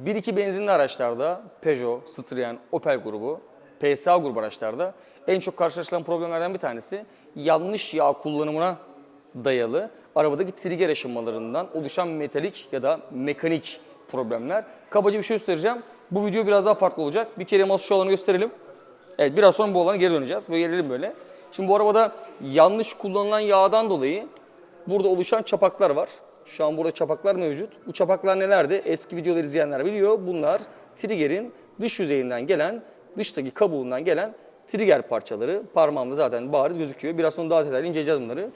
1-2 benzinli araçlarda Peugeot, Citroen, Opel grubu, PSA grubu araçlarda en çok karşılaşılan problemlerden bir tanesi yanlış yağ kullanımına dayalı arabadaki trigger aşınmalarından oluşan metalik ya da mekanik problemler. Kabaca bir şey göstereceğim. Bu video biraz daha farklı olacak. Bir kere mas şu alanı gösterelim. Evet biraz sonra bu alana geri döneceğiz. Böyle gelelim böyle. Şimdi bu arabada yanlış kullanılan yağdan dolayı burada oluşan çapaklar var. Şu an burada çapaklar mevcut. Bu çapaklar nelerdi? Eski videoları izleyenler biliyor. Bunlar trigger'in dış yüzeyinden gelen, dıştaki kabuğundan gelen trigger parçaları. Parmağımda zaten bariz gözüküyor. Biraz sonra daha detaylı inceleyeceğiz bunları.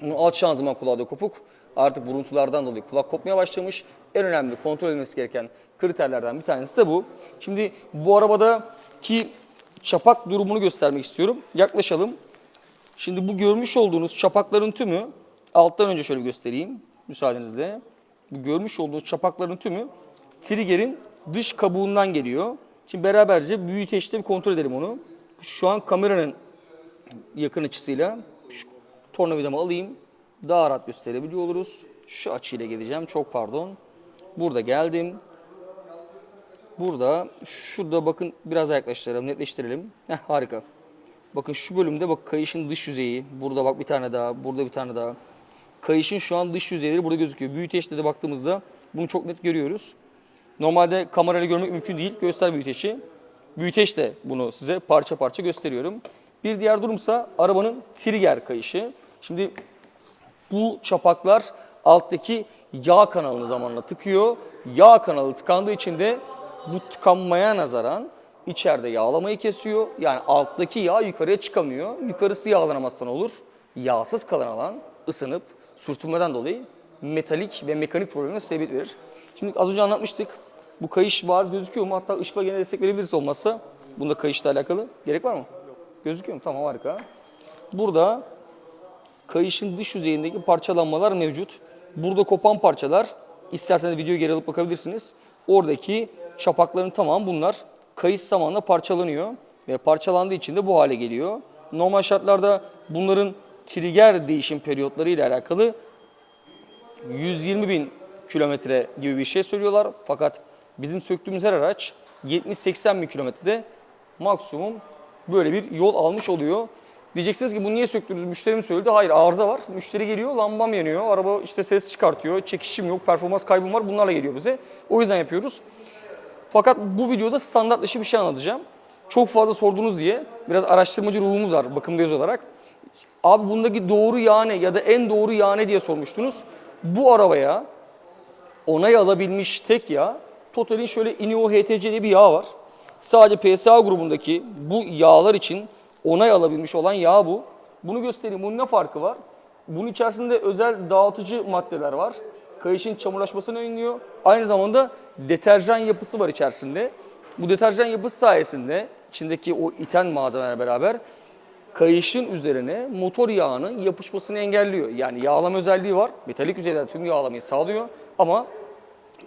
Bunun alt şanzıman kulağı da kopuk. Artık buruntulardan dolayı kulak kopmaya başlamış. En önemli kontrol edilmesi gereken kriterlerden bir tanesi de bu. Şimdi bu arabadaki çapak durumunu göstermek istiyorum. Yaklaşalım. Şimdi bu görmüş olduğunuz çapakların tümü, alttan önce şöyle göstereyim müsaadenizle. Bu görmüş olduğunuz çapakların tümü trigger'in dış kabuğundan geliyor. Şimdi beraberce büyüteçte bir kontrol edelim onu. Şu an kameranın yakın açısıyla şu tornavidamı alayım. Daha rahat gösterebiliyor oluruz. Şu açıyla geleceğim. Çok pardon. Burada geldim. Burada, şurada bakın biraz yaklaştıralım, netleştirelim. Heh, harika. Bakın şu bölümde bak kayışın dış yüzeyi. Burada bak bir tane daha, burada bir tane daha. Kayışın şu an dış yüzeyleri burada gözüküyor. Büyüteçte de baktığımızda bunu çok net görüyoruz. Normalde kamerayla görmek mümkün değil. Göster büyüteçi. Büyüteç de bunu size parça parça gösteriyorum. Bir diğer durumsa arabanın trigger kayışı. Şimdi bu çapaklar alttaki yağ kanalını zamanla tıkıyor. Yağ kanalı tıkandığı için de bu tıkanmaya nazaran içeride yağlamayı kesiyor. Yani alttaki yağ yukarıya çıkamıyor. Yukarısı yağlanamazsa ne olur? Yağsız kalan alan ısınıp sürtünmeden dolayı metalik ve mekanik problemine sebebiyet verir. Şimdi az önce anlatmıştık. Bu kayış bariz gözüküyor mu? Hatta ışıkla gene destek verebilirse olmazsa. Bunda kayışla alakalı. Gerek var mı? Gözüküyor mu? Tamam harika. Burada kayışın dış yüzeyindeki parçalanmalar mevcut. Burada kopan parçalar, isterseniz videoyu geri alıp bakabilirsiniz. Oradaki çapakların tamamı bunlar kayış zamanla parçalanıyor ve parçalandığı için de bu hale geliyor. Normal şartlarda bunların trigger değişim periyotları ile alakalı 120 bin kilometre gibi bir şey söylüyorlar. Fakat bizim söktüğümüz her araç 70-80 bin kilometrede maksimum böyle bir yol almış oluyor. Diyeceksiniz ki bunu niye söktünüz? Müşteri mi söyledi? Hayır arıza var. Müşteri geliyor lambam yanıyor. Araba işte ses çıkartıyor. Çekişim yok. Performans kaybım var. Bunlarla geliyor bize. O yüzden yapıyoruz. Fakat bu videoda standart dışı bir şey anlatacağım. Çok fazla sordunuz diye biraz araştırmacı ruhumuz var bakım göz olarak. Abi bundaki doğru yağ ne ya da en doğru yağ ne diye sormuştunuz. Bu arabaya onay alabilmiş tek yağ Total'in şöyle Inio HTC diye bir yağ var. Sadece PSA grubundaki bu yağlar için onay alabilmiş olan yağ bu. Bunu göstereyim. Bunun ne farkı var? Bunun içerisinde özel dağıtıcı maddeler var. Kayışın çamurlaşmasını önlüyor. Aynı zamanda deterjan yapısı var içerisinde. Bu deterjan yapısı sayesinde içindeki o iten malzemeler beraber kayışın üzerine motor yağının yapışmasını engelliyor. Yani yağlama özelliği var. Metalik yüzeyden tüm yağlamayı sağlıyor ama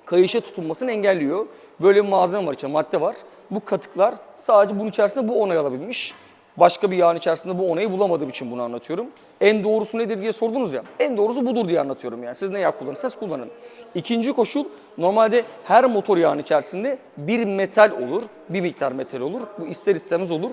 kayışa tutunmasını engelliyor. Böyle bir malzeme var içinde, madde var. Bu katıklar sadece bunun içerisinde bu onay alabilmiş. Başka bir yağın içerisinde bu onayı bulamadığım için bunu anlatıyorum. En doğrusu nedir diye sordunuz ya. En doğrusu budur diye anlatıyorum yani. Siz ne yağ kullanırsanız kullanın. İkinci koşul normalde her motor yağın içerisinde bir metal olur. Bir miktar metal olur. Bu ister istemez olur.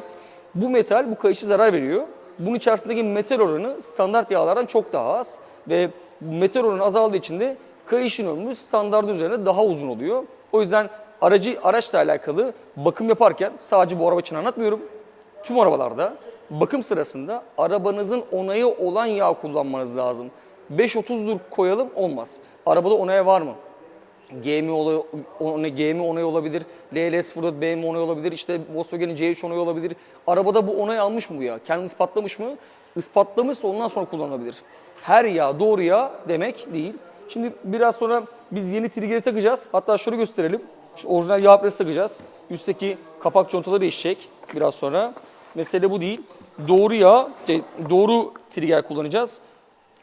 Bu metal bu kayışı zarar veriyor. Bunun içerisindeki metal oranı standart yağlardan çok daha az. Ve metal oranı azaldığı için de kayışın ömrü standartın üzerinde daha uzun oluyor. O yüzden aracı araçla alakalı bakım yaparken sadece bu araba için anlatmıyorum. Tüm arabalarda bakım sırasında arabanızın onayı olan yağ kullanmanız lazım. 5.30'dur koyalım olmaz. Arabada onaya var mı? GM onayı, onay, GM onayı olabilir, LL04 BMW onayı olabilir, işte Volkswagen'in C3 onayı olabilir. Arabada bu onay almış mı bu ya? Kendini ispatlamış mı? Ispatlamışsa ondan sonra kullanılabilir. Her yağ doğru yağ demek değil. Şimdi biraz sonra biz yeni trigger'i takacağız. Hatta şöyle gösterelim. İşte orijinal yağ presi takacağız. Üstteki kapak contaları değişecek biraz sonra. Mesele bu değil. Doğru yağ, şey, doğru trigger kullanacağız.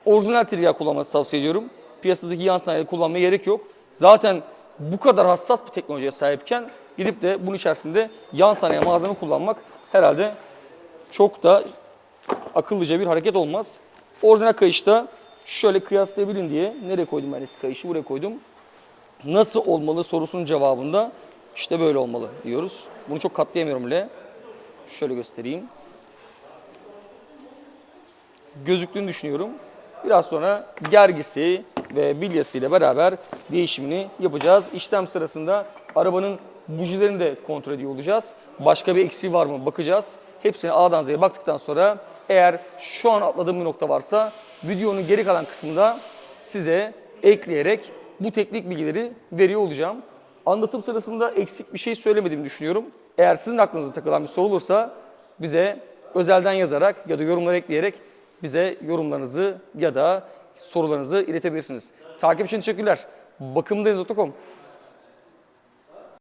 Orijinal trigger kullanmanızı tavsiye ediyorum. Piyasadaki yan sanayi kullanmaya gerek yok. Zaten bu kadar hassas bir teknolojiye sahipken gidip de bunun içerisinde yan sanayi malzeme kullanmak herhalde çok da akıllıca bir hareket olmaz. Orijinal kayışta şöyle kıyaslayabilin diye nereye koydum ben eski kayışı buraya koydum. nasıl olmalı sorusunun cevabında işte böyle olmalı diyoruz. Bunu çok katlayamıyorum bile. Şöyle göstereyim. Gözüktüğünü düşünüyorum. Biraz sonra gergisi ve bilyasıyla beraber değişimini yapacağız. İşlem sırasında arabanın bujilerini de kontrol ediyor olacağız. Başka bir eksiği var mı bakacağız. Hepsine A'dan Z'ye baktıktan sonra eğer şu an atladığım bir nokta varsa videonun geri kalan kısmında size ekleyerek bu teknik bilgileri veriyor olacağım. Anlatım sırasında eksik bir şey söylemediğimi düşünüyorum. Eğer sizin aklınıza takılan bir soru olursa bize özelden yazarak ya da yorumlar ekleyerek bize yorumlarınızı ya da sorularınızı iletebilirsiniz. Takip için teşekkürler. Bakımdayız.com